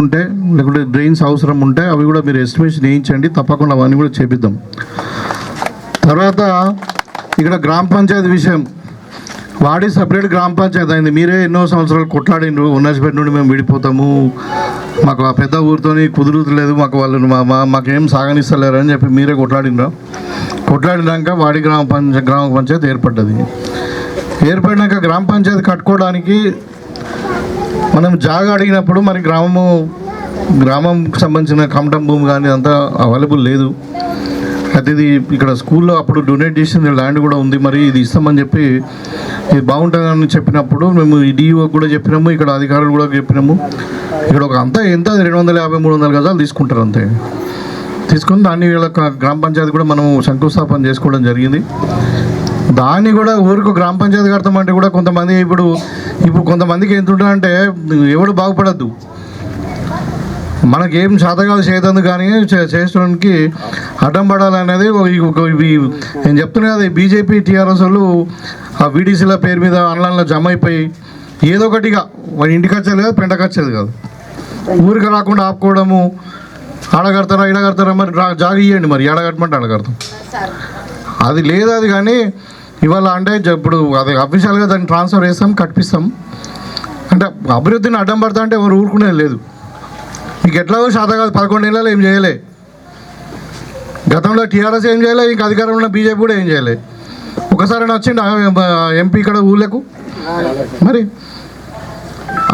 ఉంటే లేకుంటే డ్రైన్స్ అవసరం ఉంటే అవి కూడా మీరు ఎస్టిమేషన్ వేయించండి తప్పకుండా అవన్నీ కూడా చేపిద్దాం. తర్వాత ఇక్కడ గ్రామ పంచాయతీ విషయం. వాడి సపరేట్ గ్రామ పంచాయతీ అయింది. మీరే ఎన్నో సంవత్సరాలు కొట్లాడిండ్రు. ఉన్నసిపేట నుండి మేము విడిపోతాము. మాకు ఆ పెద్ద ఊరితోని కుదురుతలేదు మాకు వాళ్ళు మా మా- మాకేం సాగనిస్తలేరు అని చెప్పి మీరే కొట్లాడిండ్రు. కొట్లాడినాక వాడి గ్రామ పంచ గ్రామ పంచాయతీ ఏర్పడ్డది. ఏర్పడినాక గ్రామ పంచాయతీ కట్టుకోవడానికి మనం జాగా అడిగినప్పుడు మరి గ్రామము గ్రామంకి సంబంధించిన కమటం భూమి కానీ అంతా అవైలబుల్ లేదు. అయితే ఇది ఇక్కడ స్కూల్లో అప్పుడు డొనేట్ చేసిన ల్యాండ్ కూడా ఉంది. మరి ఇది ఇస్తామని చెప్పి ఇది బాగుంటుందని చెప్పినప్పుడు మేము ఈ డిఓ కూడా చెప్పినాము ఇక్కడ అధికారులు కూడా చెప్పినాము. ఇక్కడ ఒక అంతా ఎంత? రెండు వందల యాభై మూడు వందల గజాలు తీసుకుంటారు అంతే. తీసుకుని దాన్ని వీళ్ళ గ్రామ పంచాయతీ కూడా మనం శంకుస్థాపన చేసుకోవడం జరిగింది. దాన్ని కూడా ఊరికి గ్రామ పంచాయతీ కడతామంటే కూడా కొంతమంది ఇప్పుడు ఇప్పుడు కొంతమందికి ఎంత ఉంటుందంటే ఎవడు బాగుపడద్దు. మనకేం శాతకాలు చేయదందు కానీ చే- చేసుకోవడానికి అడ్డం పడాలనేది నేను చెప్తున్నా కదా బీజేపీ టీఆర్ఎస్ వాళ్ళు ఆ వీడీసీల పేరు మీద ఆన్లైన్లో జమ అయిపోయి ఏదో ఒకటిగా వాడి ఇంటికి వచ్చేది కాదు పెంటకు వచ్చేది కాదు. ఊరికి రాకుండా ఆపుకోవడము ఆడగడతారా ఈడగడతారా మరి జాగ ఇవ్వండి మరి ఆడగట్టమంటే ఆడగడతాం అది లేదు అది కానీ ఇవాళ అంటే ఇప్పుడు అది అఫీషియల్గా దాన్ని ట్రాన్స్ఫర్ చేస్తాం కట్పిస్తాం అంటే అభివృద్ధిని అడ్డం పడతా అంటే ఎవరు ఊరుకునేది లేదు. మీకు ఎట్లాగో శాతం కాదు పదకొండు నెలలు ఏం చేయలే. గతంలో టీఆర్ఎస్ ఏం చేయలే ఇంకా అధికారంలో ఉన్న బీజేపీ కూడా ఏం చేయలే. ఒకసారి వచ్చిండు ఎంపీ ఇక్కడ ఊళ్ళకు. మరి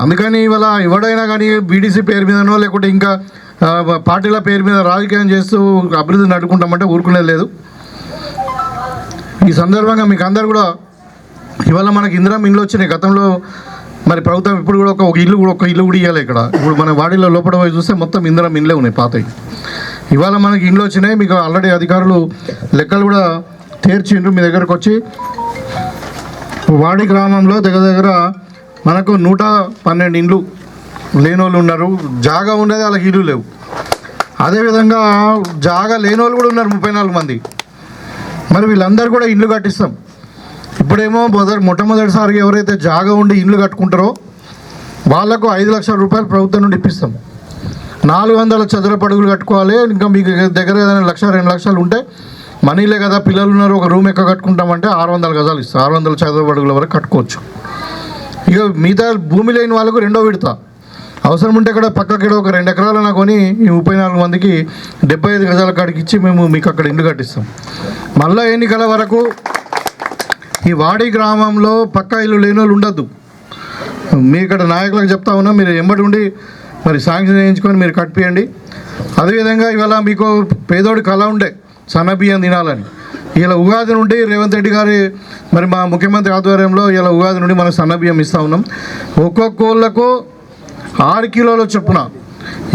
అందుకని ఇవాళ ఎవడైనా కానీ బీడీసీ పేరు మీదనో లేకుంటే ఇంకా పార్టీల పేరు మీద రాజకీయం చేస్తూ అభివృద్ధి నడుకుంటామంటే ఊరుకునేది లేదు. ఈ సందర్భంగా మీకు అందరు కూడా ఇవాళ మనకి ఇందిరా ఇండ్లు వచ్చినాయి. గతంలో మరి ప్రభుత్వం ఇప్పుడు కూడా ఒక ఇల్లు కూడా ఒక ఇల్లు కూడా ఇవ్వాలి ఇక్కడ. ఇప్పుడు మన వాడిలో లోపల పోయి చూస్తే మొత్తం ఇందిరా ఇండ్లే ఉన్నాయి పాతవి. ఇవాళ మనకి ఇండ్లు వచ్చినాయి. మీకు ఆల్రెడీ అధికారులు లెక్కలు కూడా తీర్చిండ్రు మీ దగ్గరకు వచ్చి. వాడి గ్రామంలో దగ్గర దగ్గర మనకు నూట పన్నెండు ఇండ్లు లేనోళ్ళు ఉన్నారు. జాగా ఉన్నది వాళ్ళకి ఇల్లు లేవు. అదేవిధంగా జాగా లేనోళ్ళు కూడా ఉన్నారు ముప్పై నాలుగు మంది. మరి వీళ్ళందరూ కూడా ఇండ్లు కట్టిస్తాం. ఇప్పుడేమో మొదటి మొట్టమొదటిసారిగా ఎవరైతే జాగా ఉండి ఇండ్లు కట్టుకుంటారో వాళ్ళకు ఐదు లక్షల రూపాయలు ప్రభుత్వం నుండి ఇప్పిస్తాం. నాలుగు వందల చదరపడుగులు కట్టుకోవాలి. ఇంకా మీకు దగ్గర ఏదైనా లక్ష రెండు లక్షలు ఉంటే మనీలే కదా పిల్లలు ఉన్నారు ఒక రూమ్ ఎక్క కట్టుకుంటామంటే ఆరు వందల గజాలు ఇస్తాం. ఆరు వందల చదరపడుగుల వరకు కట్టుకోవచ్చు. ఇక మిగతా భూమి లేని వాళ్ళకు రెండో విడత. అవసరం ఉంటే కూడా పక్కకి ఒక రెండు ఎకరాలన్నా కొని ఈ ముప్పై నాలుగు మందికి డెబ్బై ఐదు గజాల కాడికి ఇచ్చి మేము మీకు అక్కడ ఇల్లు కట్టిస్తాం. మళ్ళా ఎన్నికల వరకు ఈ వాడి గ్రామంలో పక్క ఇల్లు లేని వాళ్ళు ఉండద్దు. మీ ఇక్కడ నాయకులకు చెప్తా ఉన్నా మీరు ఎంబడి ఉండి మరి శాంక్షన్ చేయించుకొని మీరు కట్టియండి అదేవిధంగా ఇవాళ మీకు పేదోడి కళ ఉండే సన్న బియ్యం తినాలని. ఇలా ఉగాది నుండి రేవంత్ రెడ్డి గారి మరి మా ముఖ్యమంత్రి ఆధ్వర్యంలో ఇలా ఉగాది నుండి మనం సన్న బియ్యం ఇస్తూ ఉన్నాం. ఒక్కొక్క కోళ్ళకు ఆరు కిలోల చొప్పున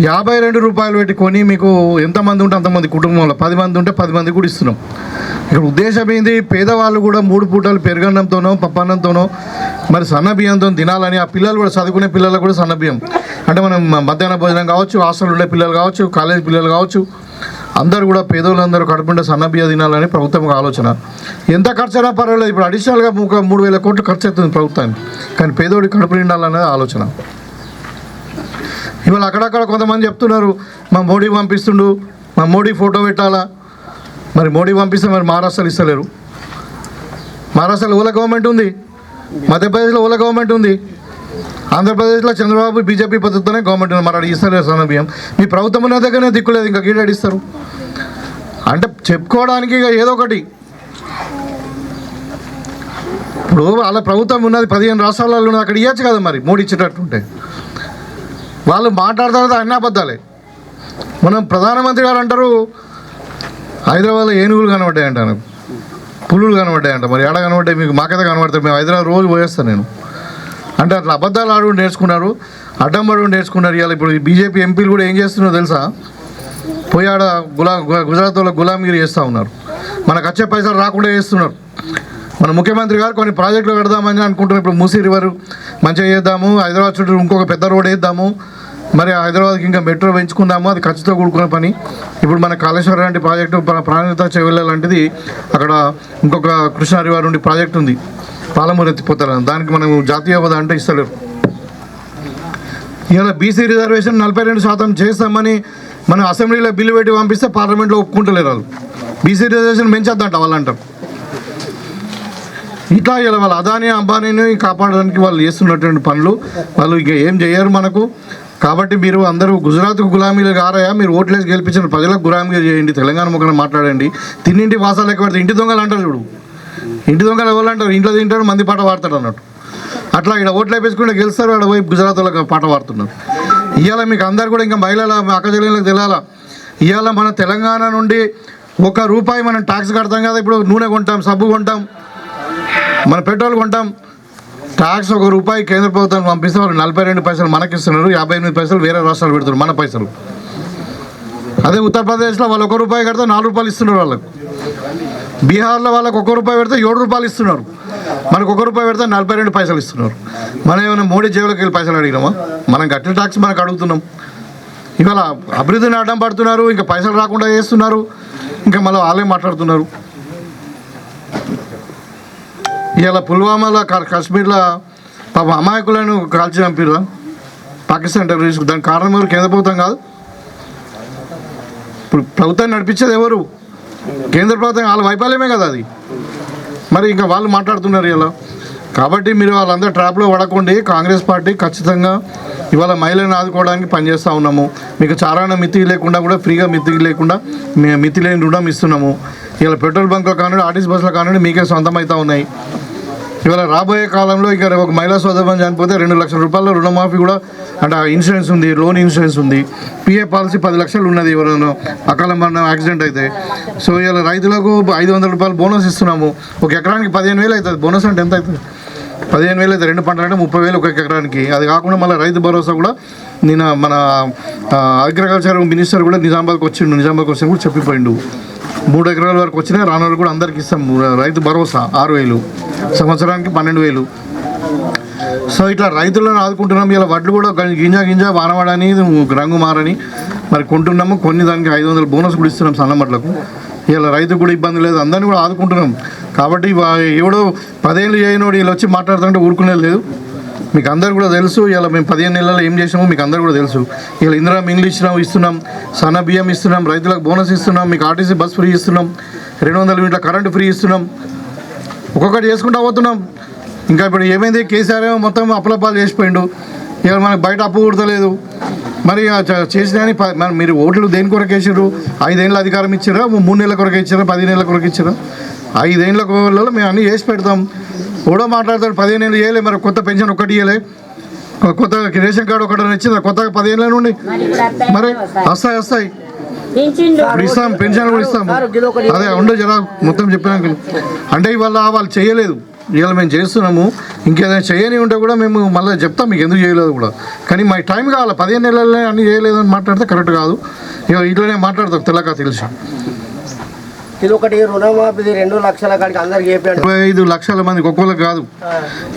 యాభై రెండు రూపాయలు పెట్టి కొని మీకు ఎంతమంది ఉంటే అంతమంది కుటుంబంలో పది మంది ఉంటే పది మంది కూడా ఇస్తున్నాం. ఇక్కడ ఉద్దేశం ఏంది? పేదవాళ్ళు కూడా మూడు పూటలు పెరుగన్నంతోనో పప్పన్నంతోనో మరి సన్న బియ్యంతో తినాలని ఆ పిల్లలు కూడా చదువుకునే పిల్లలకు కూడా సన్న బియ్యం. అంటే మనం మధ్యాహ్న భోజనం కావచ్చు హాస్టల్ ఉండే పిల్లలు కావచ్చు కాలేజీ పిల్లలు కావచ్చు అందరూ కూడా పేదోళ్ళందరూ కడుపుండే సన్న బియ్యం తినాలని ప్రభుత్వం ఆలోచన. ఎంత ఖర్చు అయినా పర్వాలేదు ఇప్పుడు అడిషనల్గా ఒక మూడు వేల కోట్లు ఖర్చు అవుతుంది ప్రభుత్వానికి. కానీ పేదోడి కడుపు నిండాలనేది ఆలోచన. ఇవాళ అక్కడక్కడ కొంతమంది చెప్తున్నారు మా మోడీ పంపిస్తుండు మా మోడీ ఫోటో పెట్టాలా? మరి మోడీ పంపిస్తే మరి మహారాష్ట్రలో ఇస్తలేరు. మహారాష్ట్రలో ఓలా గవర్నమెంట్ ఉంది మధ్యప్రదేశ్లో ఓలా గవర్నమెంట్ ఉంది ఆంధ్రప్రదేశ్లో చంద్రబాబు బీజేపీ పద్ధతితోనే గవర్నమెంట్ ఉంది. మరి అడిగి ఇస్తలేరు సమయం మీ ప్రభుత్వం ఉన్న దగ్గరనే దిక్కులేదు ఇంకా గీడ ఇస్తారు. అంటే చెప్పుకోవడానికి ఇక ఏదో ఒకటి. ఇప్పుడు వాళ్ళ ప్రభుత్వం ఉన్నది పదిహేను రాష్ట్రాలలో ఉన్నది అక్కడ ఇవ్వచ్చు కదా మరి మోడీ ఇచ్చేటట్టుంటే. వాళ్ళు మాట్లాడుతున్నది అన్ని అబద్ధాలే. మనం ప్రధానమంత్రి గారు అంటారు హైదరాబాద్లో ఏనుగులు కనబడ్డాయి నాకు. పులులు కనబడ్డాయంట. మరి ఎడ కనబడ్డాయి? మీకు మాకైతే కనబడతాయి. మేము హైదరాబాద్ రోజు పోయేస్తాను నేను. అంటే అట్లా అబద్ధాలు ఆడు నేర్చుకున్నారు అడ్డం పడు నేర్చుకున్నారు ఇవాళ ఇప్పుడు బీజేపీ ఎంపీలు కూడా ఏం చేస్తున్నారో తెలుసా? పోయి ఆడ గులా గుజరాత్లో గుజరాత్ వాళ్ళ గులాంగిరి చేస్తూ ఉన్నారు. మనకు వచ్చే పైసలు రాకుండా చేస్తున్నారు. మన ముఖ్యమంత్రి గారు కొన్ని ప్రాజెక్టులు పెడదామని అనుకుంటున్నారు. ఇప్పుడు మూసీ రివర్ మంచిగా చేద్దాము హైదరాబాద్ చుట్టూ ఇంకొక పెద్ద రోడ్ వేద్దాము మరి హైదరాబాద్కి ఇంకా మెట్రో పెంచుకుందాము అది ఖర్చుతో కూడుకున్న పని. ఇప్పుడు మన కాళేశ్వరం లాంటి ప్రాజెక్టు మన ప్రాణహిత చెవెళ్ళ లాంటిది అక్కడ ఇంకొక కృష్ణా రివర్ నుండి ప్రాజెక్ట్ ఉంది. పాలమూరు ఎత్తిపోతారు. దానికి మనం జాతీయ హోదా అంటే ఇస్తలేరు. ఇలా బీసీ రిజర్వేషన్ నలభై రెండు శాతం చేస్తామని మనం అసెంబ్లీలో బిల్లు పెట్టి పంపిస్తే పార్లమెంట్లో ఒప్పుకుంటలేరు వాళ్ళు. బీసీ రిజర్వేషన్ పెంచొద్దంట వాళ్ళు అంటారు. ఇట్లా ఇలా వాళ్ళ అదాని అంబానీని కాపాడడానికి వాళ్ళు చేస్తున్నటువంటి పనులు వాళ్ళు ఇక ఏం చేయరు మనకు. కాబట్టి మీరు అందరూ గుజరాత్ గులామీలు గారయా మీరు ఓట్లేసి గెలిపించిన ప్రజలకు గులామీగా చేయండి. తెలంగాణ ముఖాన మాట్లాడండి. తిన్నింటి వాసాలు లెక్క పెడితే ఇంటి దొంగలు అంటారు చూడు. ఇంటి దొంగలు ఎవరు అంటారు? ఇంట్లో తింటారు మంది పాట పాడతాడు అన్నట్టు. అట్లా ఇక్కడ ఓట్లు వేపించుకుంటే గెలుస్తారు ఆడ పోయి గుజరాత్ వాళ్ళకి పాట పాడుతున్నారు. ఇవాళ మీకు అందరు కూడా ఇంకా మహిళల అక్క చెల్లెళ్ళకి తెలియాలా ఇవాళ మన తెలంగాణ నుండి ఒక రూపాయి మనం ట్యాక్స్ కడతాం కదా ఇప్పుడు నూనె కొంటాం సబ్బు కొంటాం మన పెట్రోల్ కొంటాం. ట్యాక్స్ ఒక రూపాయి కేంద్ర ప్రభుత్వం పంపిస్తే వాళ్ళు నలభై రెండు పైసలు మనకి ఇస్తున్నారు యాభై ఎనిమిది పైసలు వేరే రాష్ట్రాలు పెడుతున్నారు మన పైసలు. అదే ఉత్తరప్రదేశ్లో వాళ్ళు ఒక రూపాయి కడితే నాలుగు రూపాయలు ఇస్తున్నారు వాళ్ళకు. బీహార్లో వాళ్ళకి ఒక రూపాయి పెడితే ఏడు రూపాయలు ఇస్తున్నారు. మనకు ఒక రూపాయి పెడితే నలభై రెండు పైసలు ఇస్తున్నారు. మనం ఏమైనా మోడీ జేబులకు వెళ్ళి పైసలు అడిగినామా? మనం కట్టిన ట్యాక్స్ మనకు అడుగుతున్నాం. ఇవాళ అభివృద్ధిని అడ్డం పడుతున్నారు ఇంకా పైసలు రాకుండా చేస్తున్నారు ఇంకా మళ్ళీ వాళ్ళే మాట్లాడుతున్నారు. ఇలా పుల్వామాలో కా- కాశ్మీర్లో పాప అమాయకులను కాల్చి చంపారు పాకిస్తాన్ టెర్రరిస్ట్ దానికి కారణం ఎవరు? కేంద్ర ప్రభుత్వం కాదు. ఇప్పుడు ప్రభుత్వాన్ని నడిపించేది ఎవరు? కేంద్ర ప్రభుత్వం వాళ్ళ వైఫల్యమే కదా అది. మరి ఇంకా వాళ్ళు మాట్లాడుతున్నారు ఇలా కాబట్టి మీరు వాళ్ళందరూ ట్రాప్లో పడకండి. కాంగ్రెస్ పార్టీ ఖచ్చితంగా ఇవాళ మహిళలను ఆదుకోవడానికి పనిచేస్తూ ఉన్నాము. మీకు చారాన మితి లేకుండా కూడా ఫ్రీగా మితి లేకుండా మితి లేని రుణం ఇస్తున్నాము. ఇలా పెట్రోల్ బంక్లో కానివ్వండి ఆర్టీసీ బస్సులో కానివ్వండి మీకే సొంతం అవుతూ ఉన్నాయి. ఇవాళ రాబోయే కాలంలో ఇక ఒక మహిళా సోదరం చనిపోతే రెండు లక్షల రూపాయల రుణమాఫీ కూడా అంటే ఇన్సూరెన్స్ ఉంది లోన్ ఇన్సూరెన్స్ ఉంది. పిఏ పాలసీ పది లక్షలు ఉన్నది ఎవరైనా అకాల మరణం యాక్సిడెంట్ అయితే. సో ఇవాళ రైతులకు ఐదు వందల రూపాయలు బోనస్ ఇస్తున్నాము. ఒక ఎకరానికి పదిహేను వేలు అవుతుంది. బోనస్ అంటే ఎంత అవుతుంది? పదిహేను వేలు అయితే రెండు పంటలు అంటే ముప్పై వేలు ఒక ఎకరానికి. అది కాకుండా మళ్ళీ రైతు భరోసా కూడా నేను మన అగ్రికల్చర్ మినిస్టర్ కూడా నిజామాబాద్కి వచ్చిండు. నిజామాబాద్కి వచ్చి కూడా చెప్పిపోయిండు. మూడు ఎకరాల వరకు వచ్చినాయి రాను వరకు కూడా అందరికి ఇస్తాం. రైతు భరోసా ఆరు వేలు సంవత్సరానికి పన్నెండు వేలు. సో ఇట్లా రైతులను ఆదుకుంటున్నాం. ఇలా వడ్లు కూడా గింజ గింజ వానవాడని రంగు మారని మరి కొంటున్నాము. కొన్ని దానికి ఐదు వందల బోనస్ కూడా ఇస్తున్నాం సన్నమట్లకు ఇలా రైతు కూడా ఇబ్బంది లేదు. అందరినీ కూడా ఆదుకుంటున్నాం. కాబట్టి ఎవడో పదేళ్ళు చేయనోడు వీళ్ళు వచ్చి మాట్లాడుతుంటే ఊరుకునే లేదు. మీకు అందరు కూడా తెలుసు ఇలా మేము పదిహేను నెలల్లో ఏం చేసామో మీకు అందరు కూడా తెలుసు. ఇలా ఇందిరా ఇంగ్లీష్ ఇచ్చినాం ఇస్తున్నాం సన్న బియ్యం ఇస్తున్నాం రైతులకు బోనస్ ఇస్తున్నాం మీకు ఆర్టీసీ బస్ ఫ్రీ ఇస్తున్నాం రెండు వందల యూనిట్ల కరెంటు ఫ్రీ ఇస్తున్నాం. ఒక్కొక్కటి చేసుకుంటూ పోతున్నాం. ఇంకా ఇప్పుడు ఏమైంది? కేసీఆర్ ఏమో మొత్తం అప్పులపాలు చేసిపోయిండు. ఇక మనకు బయట అప్పు కుడతలేదు. మరి చేసిన ప- మరి మీరు ఓట్లు దేని కొరకు వేసారు ఐదేళ్ళ అధికారం ఇచ్చారా మూడు నెలల కొరకు ఇచ్చారా పది నెలల కొరకు ఇచ్చారా ఐదేళ్ళ కోళ్ళలో మేము అన్నీ చేసి పెడతాం. కూడా మాట్లాడతాడు పదిహేను ఏళ్ళు చేయలే మరి కొత్త పెన్షన్ ఒకటి ఇవ్వలే కొత్త రేషన్ కార్డు ఒకటి ఇచ్చిందా? కొత్తగా పదిహేనుల నుండి మరి వస్తాయి వస్తాయి. ఇస్తాం పెన్షన్ కూడా ఇస్తాం. అదే ఉండే జరా మొత్తం చెప్పినాక అంటే ఇవాళ వాళ్ళు చేయలేదు. ఇవాళ మేము చేస్తున్నాము. ఇంకేదైనా చేయని ఉంటే కూడా మేము మళ్ళీ చెప్తాం మీకు ఎందుకు చేయలేదు కూడా. కానీ మా టైం కావాలి. పదిహేను నెలలనే అన్ని చేయలేదు అని మాట్లాడితే కరెక్ట్ కాదు. ఇక ఇట్లనే మాట్లాడతాం తెలక తెలిసి. ఇది ఒకటి రుణమాఫీ రెండు లక్షల కాడికి అందరికి చెప్పాడు ఇరవై ఐదు లక్షల మందికి ఒక్కొక్కరికి కాదు.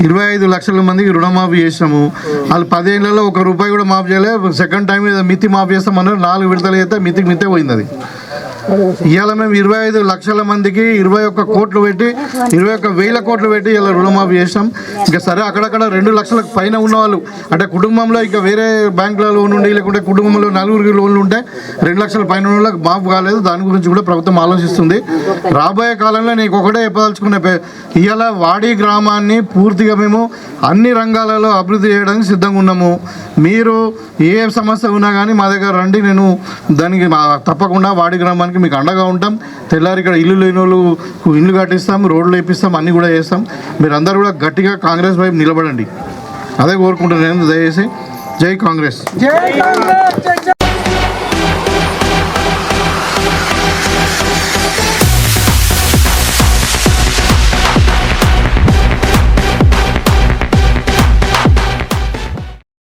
ఇరవై ఐదు లక్షల మందికి రుణమాఫీ చేసినాము. వాళ్ళు పదేళ్ళలో ఒక రూపాయి కూడా మాఫీ చేయలేదు సెకండ్ టైం మితి మాఫీ చేస్తామన్నారు నాలుగు విడతలు అయితే మితికి మితే పోయింది అది. ఇవాళ మేము ఇరవై ఐదు లక్షల మందికి ఇరవై ఒక్క కోట్లు పెట్టి ఇరవై ఒక్క వేల కోట్లు పెట్టి ఇలా రుణమాఫీ చేసినాం. ఇంకా సరే అక్కడక్కడ రెండు లక్షలకు పైన ఉన్న వాళ్ళు అంటే కుటుంబంలో ఇంకా వేరే బ్యాంకుల లోన్ ఉండి లేకుంటే కుటుంబంలో నలుగురికి లోన్లు ఉంటే రెండు లక్షల పైన ఉన్న వాళ్ళకి మాఫ్ కాలేదు. దాని గురించి కూడా ప్రభుత్వం ఆలోచిస్తుంది. రాబోయే కాలంలో నీకు ఒకటే చెప్పదలుచుకునే ఇవాళ వాడి గ్రామాన్ని పూర్తిగా మేము అన్ని రంగాలలో అభివృద్ధి చేయడానికి సిద్ధంగా ఉన్నాము. మీరు ఏ సమస్య ఉన్నా కానీ మా దగ్గర రండి. నేను దానికి మా- తప్పకుండా వాడి గ్రామానికి మీకు అండగా ఉంటాం. తెల్లారి ఇక్కడ ఇల్లు లేని వాళ్ళు ఇల్లు కట్టిస్తాం రోడ్లు వేపిస్తాం అన్నీ కూడా చేస్తాం. మీరందరూ కూడా గట్టిగా కాంగ్రెస్ వైపు నిలబడండి. అదే కోరుకుంటున్నాను దయచేసి. జై కాంగ్రెస్. జై కాంగ్రెస్